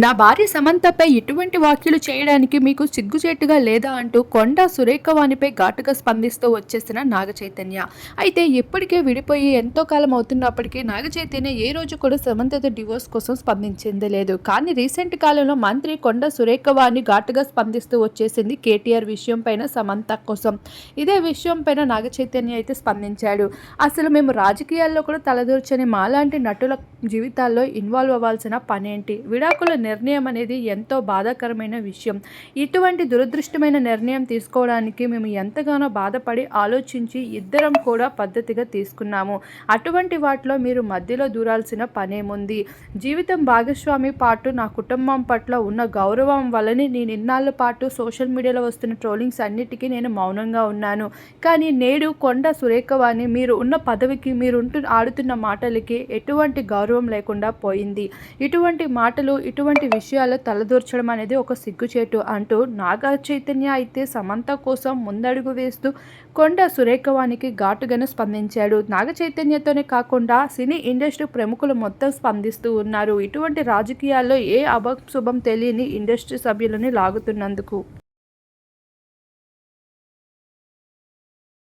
నా భార్య సమంతపై ఇటువంటి వ్యాఖ్యలు చేయడానికి మీకు సిగ్గుచేటుగా లేదా అంటూ కొండ సురేఖవాణిపై ఘాటుగా స్పందిస్తూ వచ్చేసిన నాగ చైతన్య అయితే ఇప్పటికే విడిపోయి ఎంతో కాలం అవుతున్నప్పటికీ నాగ చైతన్య ఏ రోజు కూడా సమంతతో డివోర్స్ కోసం స్పందించింది లేదు. కానీ రీసెంట్ కాలంలో మంత్రి కొండ సురేఖవాణి ఘాటుగా స్పందిస్తూ వచ్చేసింది కేటీఆర్ విషయం పైన సమంత కోసం. ఇదే విషయం పైన నాగ చైతన్య అయితే స్పందించాడు. అసలు మేము రాజకీయాల్లో కూడా తలదూర్చని మాలాంటి నటుల జీవితాల్లో ఇన్వాల్వ్ అవ్వాల్సిన పనేంటి? విడాకుల నిర్ణయం అనేది ఎంతో బాధాకరమైన విషయం. ఇటువంటి దురదృష్టమైన నిర్ణయం తీసుకోవడానికి మేము ఎంతగానో బాధపడి ఆలోచించి ఇద్దరం కూడా పద్ధతిగా తీసుకున్నాము. అటువంటి వాటిలో మీరు మధ్యలో దూరాల్సిన పనేముంది? జీవితం భాగస్వామి పాటు నా కుటుంబం పట్ల ఉన్న గౌరవం వలని నేను ఇన్నాళ్ళ పాటు సోషల్ మీడియాలో వస్తున్న ట్రోలింగ్స్ అన్నిటికీ నేను మౌనంగా ఉన్నాను. కానీ నేడు కొండ సురేఖవాణి మీరు ఉన్న పదవికి మీరు ఉంటు ఆడుతున్న మాటలకి ఎటువంటి గౌరవం గౌరవం లేకుండా పోయింది. ఇటువంటి మాటలు ఇటువంటి విషయాలు తలదూర్చడం అనేది ఒక సిగ్గుచేటు అంటూ నాగ చైతన్య అయితే సమంత కోసం ముందడుగు వేస్తూ కొండ సురేఖవానికి ఘాటుగానే స్పందించాడు. నాగ చైతన్యతోనే కాకుండా సినీ ఇండస్ట్రీ ప్రముఖులు మొత్తం స్పందిస్తూ ఉన్నారు. ఇటువంటి రాజకీయాల్లో ఏ అభశుభం తెలియని ఇండస్ట్రీ సభ్యులని లాగుతున్నందుకు.